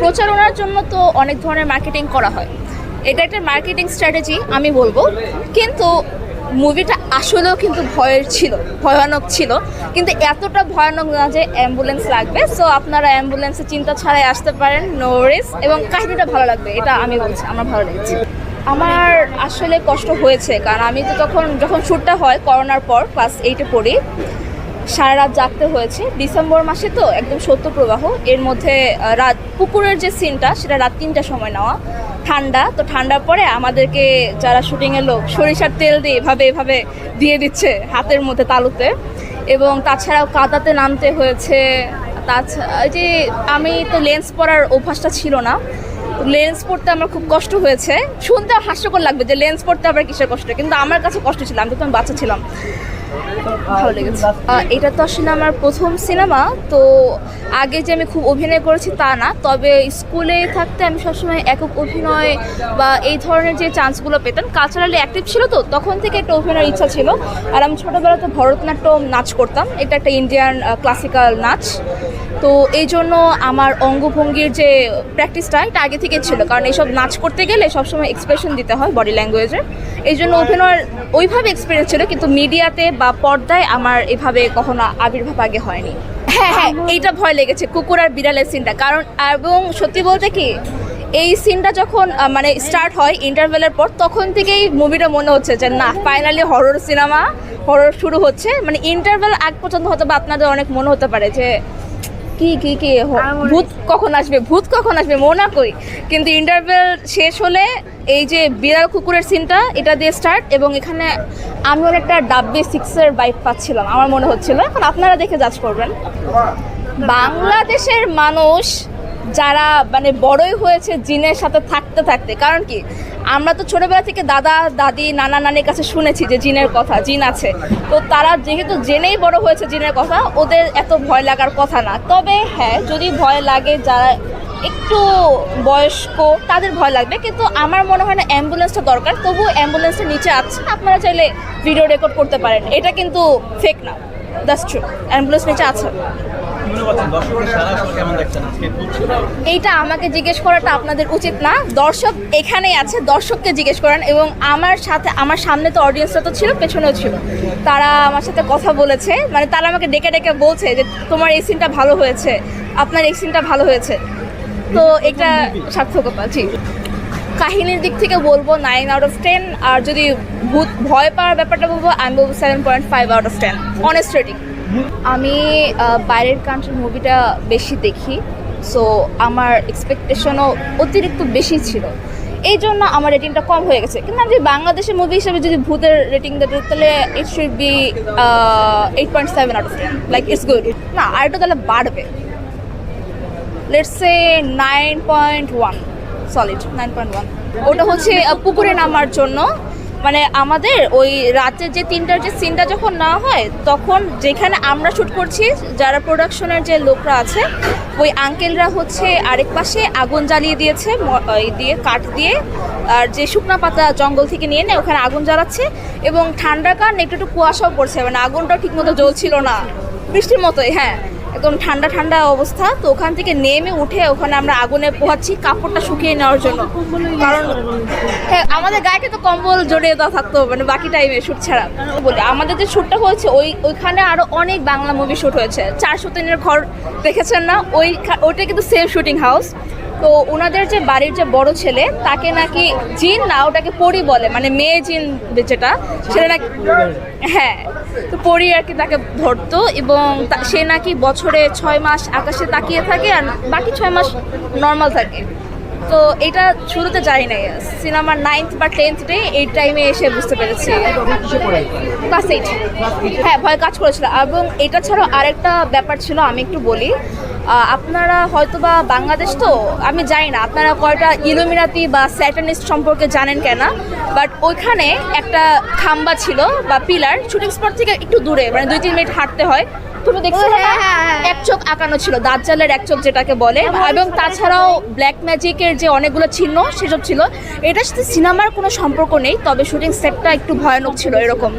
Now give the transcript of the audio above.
প্রচারণার জন্য তো অনেক ধরনের মার্কেটিং করা হয়। এটা একটা মার্কেটিং স্ট্র্যাটেজি আমি বলব। কিন্তু মুভিটা আসলেও কিন্তু ভয়ের ছিল, ভয়ানক ছিল। কিন্তু এতটা ভয়ানক না যে অ্যাম্বুলেন্স লাগবে। সো আপনারা অ্যাম্বুলেন্সে চিন্তা ছাড়াই আসতে পারেন নো রিস্ক এবং কাহিনীটা ভালো লাগবে, এটা আমি বলছি, আমার ভালো লেগেছে। আমার আসলে কষ্ট হয়েছে, কারণ আমি তো তখন, যখন শ্যুটটা হয় করোনার পর ক্লাস এইটে পড়ি। সারা রাত জাগতে হয়েছে। ডিসেম্বর মাসে তো একদম সত্য প্রবাহ। এর মধ্যে রাত, পুকুরের যে সিনটা সেটা রাত তিনটার সময় নেওয়া। ঠান্ডা, তো ঠান্ডার পরে আমাদেরকে যারা শুটিংয়ের লোক, সরিষার তেল দিয়ে এভাবে এভাবে দিয়ে দিচ্ছে হাতের মধ্যে তালুতে। এবং তাছাড়াও কাদাতে নামতে হয়েছে। তাছাড়া যে আমি তো লেন্স পরার অভ্যাসটা ছিল না। লেন্স পড়তে আমার খুব কষ্ট হয়েছে। শুনতে হাস্যকর লাগবে যে লেন্স পড়তে আবার কিসের কষ্ট? কিন্তু আমার কাছে কষ্ট ছিল, আমি তো তখন বাচ্চা ছিলাম। ভালো লেগেছে। এটা তো আসলে আমার প্রথম সিনেমা, তো আগে যে আমি খুব অভিনয় করেছি তা না, তবে স্কুলে থাকতে আমি সবসময় একক অভিনয় বা এই ধরনের যে চান্সগুলো পেতাম কালচারালি অ্যাক্টিভ ছিল তো, তখন থেকে একটা অভিনয়ের ইচ্ছা ছিল। আর আমি ছোটোবেলাতে ভরতনাট্যম নাচ করতাম, এটা একটা ইন্ডিয়ান ক্লাসিক্যাল নাচ। তো এই জন্য আমার অঙ্গভঙ্গির যে প্র্যাকটিসটা এটা আগে থেকে ছিল। কারণ এইসব নাচ করতে গেলে সবসময় এক্সপ্রেশন দিতে হয় বডি ল্যাঙ্গুয়েজে এই জন্য অভিনয়ের ওইভাবে এক্সপিরিয়েন্স ছিল কিন্তু মিডিয়াতে বা পর্দায় আমার এভাবে কখনো আবির্ভাব আগে হয়নি। হ্যাঁ হ্যাঁ এইটা ভয় লেগেছে কুকুর আর বিড়ালের সিনটা কারণ এবং সত্যি বলতে কি এই সিনটা যখন মানে স্টার্ট হয় ইন্টারভেলের পর তখন থেকেই মুভিটা মনে হচ্ছে যে না ফাইনালি হরর সিনেমা হরর শুরু হচ্ছে। মানে ইন্টারভেল আগ পর্যন্ত হয়তো বা আপনাদের অনেক মনে হতে পারে যে কি কি কি? ভূত কখন আসবে? ভূত কখন আসবে? মনা কই কিন্তু ইন্টারভেল শেষ হলে এই যে বিড়াল কুকুরের সিনটা এটা দিয়ে স্টার্ট এবং এখানে আমি একটা ডাব্বি সিক্সের বাইক পাচ্ছিলাম আমার মনে হচ্ছিল। এখন আপনারা দেখে জাজ করবেন। বাংলাদেশের মানুষ যারা মানে বড়ই হয়েছে জিনের সাথে থাকতে থাকতে। কারণ কি? আমরা তো ছোটবেলা থেকে দাদা, দাদি, নানা, নানির কাছে শুনেছি যে জিনের কথা, জিন আছে। তো তারা যেহেতু জেনেই বড় হয়েছে জিনের কথা, ওদের এত ভয় লাগার কথা না। তবে হ্যাঁ যদি ভয় লাগে যারা একটু বয়স্ক, তাদের ভয় লাগবে। কিন্তু আমার মনে হয় না অ্যাম্বুলেন্সটা দরকার। তবু অ্যাম্বুলেন্সের নিচে আছে। আপনারা চাইলে ভিডিও রেকর্ড করতে পারেন। এটা কিন্তু ফেক না। দ্যাটস ট্রু অ্যাম্বুলেন্স নিচে আছে। এইটা আমাকে জিজ্ঞেস করাটা আপনাদের উচিত না। দর্শক এখানেই আছে, দর্শককে জিজ্ঞেস করেন এবং আমার সাথে, আমার সামনে তো অডিয়েন্সটা তো ছিল, পেছনেও ছিল। তারা আমার সাথে কথা বলেছে মানে তারা আমাকে ডেকে ডেকে বলছে যে, তোমার এই সিনটা ভালো হয়েছে, আপনার এই সিনটা ভালো হয়েছে। তো এটা সার্থকতা, জি। কাহিনীর দিক থেকে বলব নাইন আউট অফ টেন আর যদি ভূত ভয় পাওয়ার ব্যাপারটা বলব আমি বলব seven point five out of ten honest rating আমি বাইরের কান্ট্রির মুভিটা বেশি দেখি সো আমার এক্সপেকটেশনও অতিরিক্ত বেশি ছিল। এই জন্য আমার রেটিংটা কম হয়ে গেছে। কিন্তু আমি যদি বাংলাদেশের মুভি হিসেবে যদি ভূতের রেটিং দিতে তাহলে it should be eight point seven out of ten like it's good না, আর একটু তাহলে বাড়বে। Let's say nine point one solid nine point one ওটা হচ্ছে পুকুরে নামার জন্য মানে আমাদের ওই রাতের যে তিনটার যে সিনটা যখন না হয়, তখন যেখানে আমরা শ্যুট করছি, যারা প্রোডাকশনের যে লোকরা আছে, ওই আঙ্কেলরা হচ্ছে আরেক পাশে আগুন জ্বালিয়ে দিয়েছে দিয়ে কাঠ দিয়ে। আর যে শুকনা পাতা জঙ্গল থেকে নিয়ে নেয় ওখানে আগুন জ্বালাচ্ছে এবং ঠান্ডার কারণে একটু একটু কুয়াশাও পড়ছে মানে আগুনটাও ঠিকমতো জ্বলছিল না। বৃষ্টির মতোই হ্যাঁ। একদম ঠান্ডা ঠান্ডা অবস্থা। তো ওখান থেকে নেমে উঠে ওখানে আমরা আগুনে পোহাচ্ছি কাপড়টা শুকিয়ে নেওয়ার জন্য। কারণ হ্যাঁ আমাদের গায়ে তো কম্বল জড়িয়ে দেওয়া থাকতো মানে বাকি টাইমে শ্যুট ছাড়া। বলি আমাদের যে শ্যুটটা হয়েছে ওই ওইখানে আরও অনেক বাংলা মুভি শ্যুট হয়েছে। চারশো তিনের ঘর দেখেছেন না? ওই ওইটা কিন্তু সেফ শুটিং হাউস তো ওনাদের যে বাড়ির যে বড় ছেলে, তাকে নাকি জিন না, ওটাকে পরি বলে মানে মেয়ে জিন যেটা, সেটা নাকি হ্যাঁ তো পরি আর কি তাকে ধরতো এবং সে নাকি বছরে ছয় মাস আকাশে তাকিয়ে থাকে আর বাকি ছয় মাস নর্মাল থাকে। তো এটা শুরুতে জানি নাই। সিনেমার নাইন্থ বা টেন্থ ডে এই টাইমে এসে বুঝতে পেরেছি। ক্লাস এইট হ্যাঁ ভয় কাজ করেছিল। এবং এটা ছাড়াও আরেকটা ব্যাপার ছিল, আমি একটু বলি। আপনারা হয়তোবা বাংলাদেশ তো আমি জানি না আপনারা কয়টা ইলুমিনাতি বা স্যাটানিস্ট সম্পর্কে জানেন কেন বাট ওইখানে একটা খাম্বা ছিল বা পিলার শুটিং স্পট থেকে একটু দূরে মানে দুই তিন মিনিট হাঁটতে হয়। তুমি দেখছ হ্যাঁ, হ্যাঁ, হ্যাঁ। এক চোখ আঁকানো ছিল দাজ্জালের এক চোখ যেটাকে বলে এবং তাছাড়াও ব্ল্যাক ম্যাজিকের যে অনেকগুলো চিহ্ন সেসব ছিল। এটার সাথে সিনেমার কোনো সম্পর্ক নেই তবে শুটিং সেটটা একটু ভয়ানক ছিল এরকম।